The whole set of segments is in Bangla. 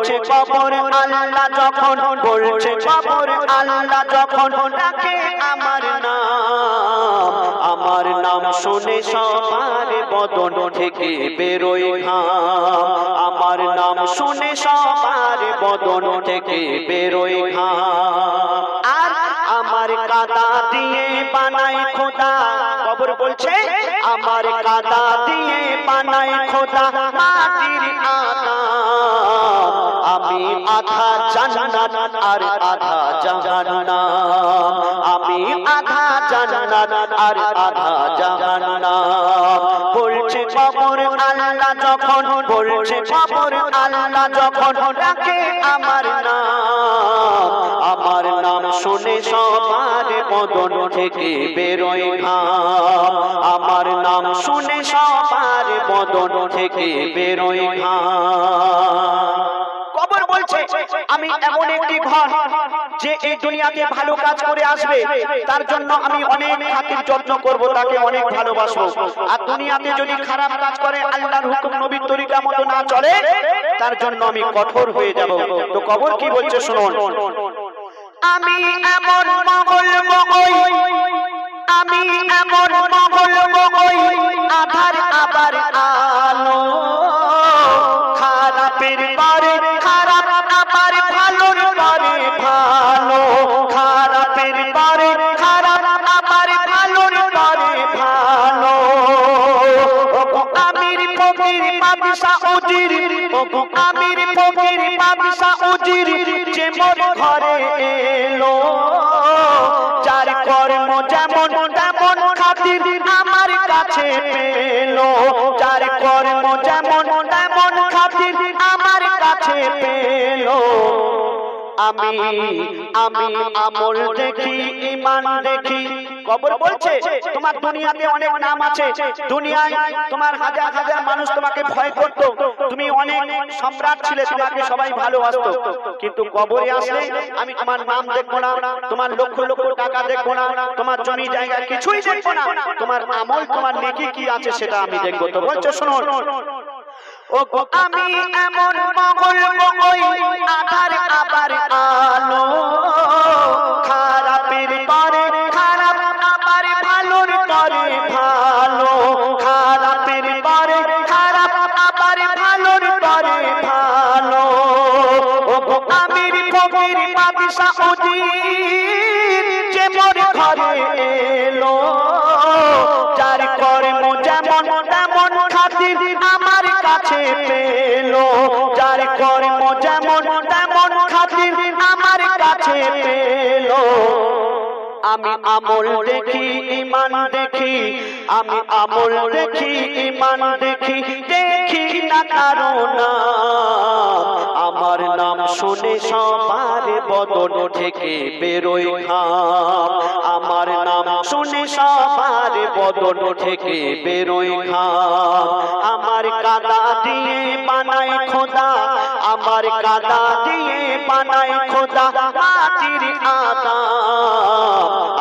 বলছে কবর আল্লাহ যখন বলছে কবর আল্লাহ যখন ডাকে আমার নাম। আমার নাম শুনে সবার বদন থেকে বেরোয় ঘাম। আমার নাম শুনে সবার বদন থেকে বেরোয় ঘাম। আর আমার কাদা দিয়ে বানাই খোদা। কবর বলছে আমার কাদা দিয়ে বানাই খোদা। মাটির আদা। আমি আধা জান্নাত আর আধা জাহান্নাম। আমি আধা জান্নাত আর আধা জাহান্নাম। বলছে আল্লাহ যখন, বলছে আল্লাহ যখন ডাকে আমার নাম। আমার নাম শুনে সবার বদন থেকে বেরোয় ঘাম। আমার নাম শুনে সবার বদন থেকে বেরোয় বলছে আমি এমন একটি ঘর যে এই দুনিয়াতে ভালো কাজ করে আসবে, তার জন্য আমি অনেক খাতির যত্ন করব, তাকে অনেক ভালোবাসবো। আর দুনিয়াতে যদি খারাপ কাজ করে, আল্লাহর হুকুম নবীর তরিকা মতো না চলে, তার জন্য আমি কঠোর হয়ে যাব। তো কবর কি বলছে শুনুন। আমি এমন মঙ্গল মঙ্গল আমি এমন মঙ্গল মঙ্গল আধার আবার আলো। বাদশা উজির, ওগো আমির ফকির বাদশা উজির, যে মোর ঘরে এলো কর্ম যেমন তেমন খাতির আমার কাছে পেল কর্ম যেমন তেমন খাতির আমার কাছে পেল। আমি আমি আমল দেখি, ইমান কবর বলছে তোমার দুনিয়াতে অনেক নাম আছে। দুনিয়ায় তোমার হাজার হাজার মানুষ তোমাকে ভয় করত। তুমি অনেক সম্রাট ছিলে তোমাকে সবাই ভালোবাসতো। কিন্তু কবরে আসলে আমি তোমার নাম দেখব না তোমার লক্ষ লক্ষ টাকা দেখব না তোমার জমি জায়গা কিছুই দেখব না তোমার আমল তোমার নেকি কি আছে সেটা আমি দেখব। তো বলছো শোনো আমি এমন মঙ্গল মঙ্গল আধার আবার আলো খারাপের পরে খারাপ বাদশা উজির যে মোর ঘরে এলো, যার কর্ম যেমন তেমন খাতির আমার কাছে পেল, যার কর্ম যেমন তেমন খাতির আমার কাছে পেল। আমি আমল দেখি ইমান দেখি, আমি আমল দেখি ইমান দেখি দেখি না আমার নাম শুনে সবার বদন থেকে ঘাম। আমার নাম শুনে সবার বদন থেকে ঘাম। আমার কাদা দিয়ে বানাই খোদা। আমার কাদা দিয়ে বানাই খোদা। মাটির আদা।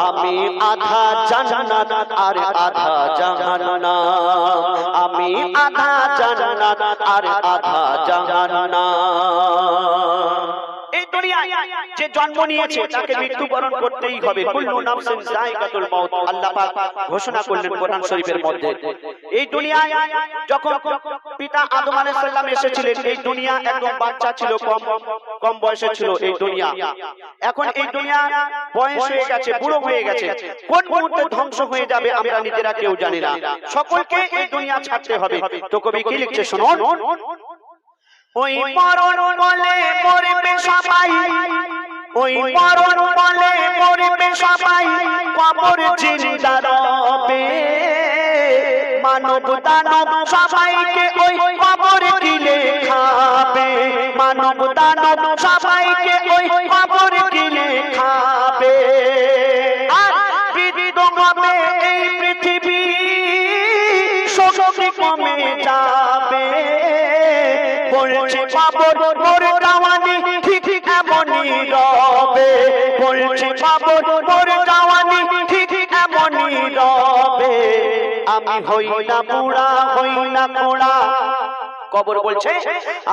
আমি আধা জান্নাত আর আধা আমি আধা জান্নাত আর আধা দুনিয়ায় যে জন্ম নিয়েছে, তাকে মৃত্যুবরণ করতেই হবে। ঘোষণা করলেন কোরআন শরীফের মধ্যে। এই দুনিয়ায় যখন পিতা আদম আলাইহিস এসেছিলেন, এই দুনিয়া একদম বাচ্চা ছিল, কম কম বয়সে ছিল এই দুনিয়া। এখন এই দুনিয়া বয়স হয়ে গেছে, বুড়ো হয়ে গেছে। কোন মুহূর্তে ধ্বংস হয়ে যাবে আমরা নিজেরা কেউ জানি না। সকলকে এই দুনিয়া ছাড়তে হবে। তো কবি কি লিখছে, শুনুন। ওই মরণ বলে মরবে সবাই। ওই মরণ বলে মরবে সবাই। কবর জিন্দা রবে মানব দানব সবাইকে ওই কবর গিলে খাবে। মানব দানব সবাইকে ওই বলছে বাবর মোর জওয়ানি ঠিক এমনই রবে। বলছে বাবর মোর জওয়ানি ঠিক এমনই আমি হই না বুড়া, হই না বুড়া কবর বলছে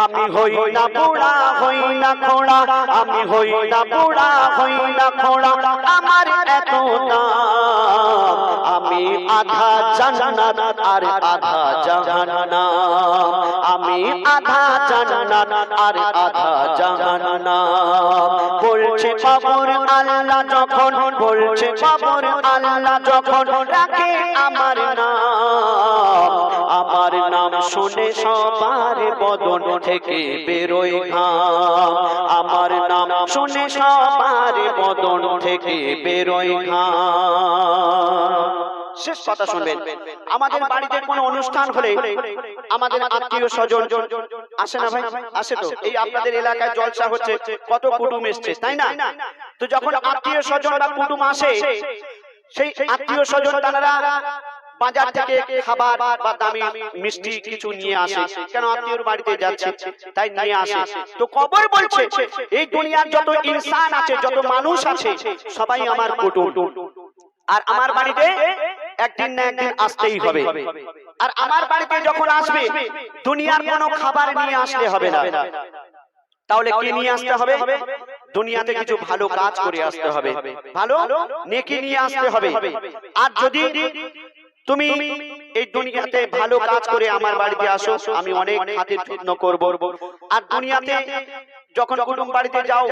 আমি হই না বুড়া হই না খোড়া আমি হই না বুড়া হই না খোড়া আমার এত দাম আমি আধা জান্নাত আর আধা জাহান্নাম। আমি আধা জান্নাত আর আধা জাহান্নাম। বলছে কবর আল্লাহ যখন বলছে কবর আল্লাহ যখন রাখে আমার নাম। শুনে সবার বদন থেকে বেরোয় ঘাম। আমার নাম শুনে সবার বদন থেকে বেরোয় শেষ কথা শুনবেন। আমাদের বাড়িতে কোনো অনুষ্ঠান হলে আমাদের আত্মীয় স্বজন আসে না ভাই? আসে তো। এই আপনাদের এলাকায় জলসা হচ্ছে, কত কুটুম এসছে, তাই না? তো যখন আত্মীয় স্বজন বা কুটুম আসে, সেই আত্মীয় স্বজন তারা বাজার থেকে খাবার বা দামি মিষ্টি কিছু নিয়ে আসে। কেন আত্মীয়র বাড়িতে যাচ্ছে? তাই নিয়ে আসে। তো কবর বলছে এই দুনিয়ার যত ইনসান আছে যত মানুষ আছে সবাই আমার কুটুম আর আমার বাড়িতে একদিন না একদিন আসতেই হবে। আর আমার বাড়িতে যখন আসবে দুনিয়ার কোনো খাবার নিয়ে আসতে হবে না। তাহলে কি নিয়ে আসতে হবে? দুনিয়াতে কিছু ভালো কাজ করে আসতে হবে। ভালো? নেকি নিয়ে আসতে হবে। আর যদি তুমি এই দুনিয়াতে ভালো কাজ করে আমার বাড়িতে আসো আমি অনেক খাতির যত্ন করব। আর দুনিয়াতে যখন কুটুম বাড়িতে যাও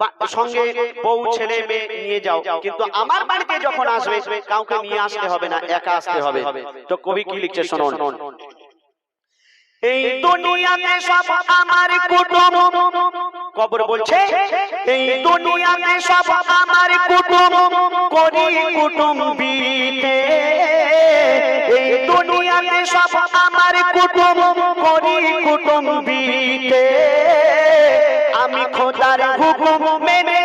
বা- সঙ্গে বউ ছেলে মেয়ে নিয়ে যাও। কিন্তু আমার বাড়িতে যখন আসবে কাউকে নিয়ে আসতে হবে না একা আসতে হবে। তো কবি কি লিখছে শুনুন। এই দুনিয়াতে সব আমার কুটুম কবর বলছে, এই দুনিয়াতে সব আমার কুটুম করি কুটুম বিতে। এই দুনিয়াতে সব আমার কুটুম করি কুটুম বিতে। আমি খোদার হুকুম মেনে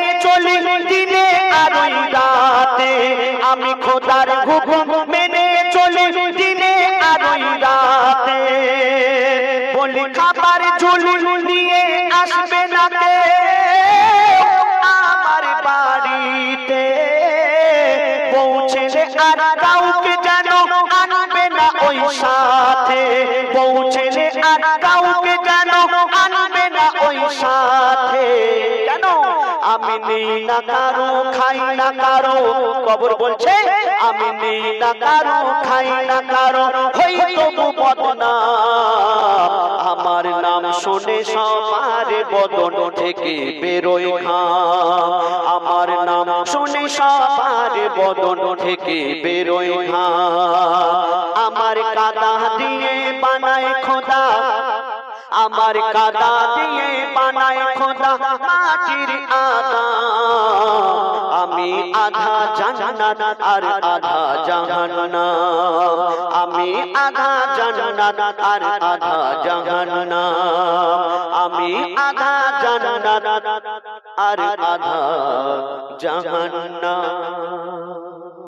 আর কাউকে যেন আনবে না ওই সাথে। পৌঁছেছে আমি না কারও খাই না কারও। কবর বলছে, আমি না কারও খাই না কারও। হই তবু বদনাম। আমার নাম শুনে সবার বদন থেকে বেরোয় ঘাম। আমার নাম শুনে সবার বদন থেকে বেরোয় ঘাম। আমার কাদা দিয়ে বানায় খোদা। আমার কাদা দিয়ে বানায় খোদা মাটির আদা আমি আধা জান্নাত আর আধা জাহান্নাম আমি আধা জান্নাত আর আধা জাহান্নাম আমি আধা জান্নাত আর আধা জাহান্নাম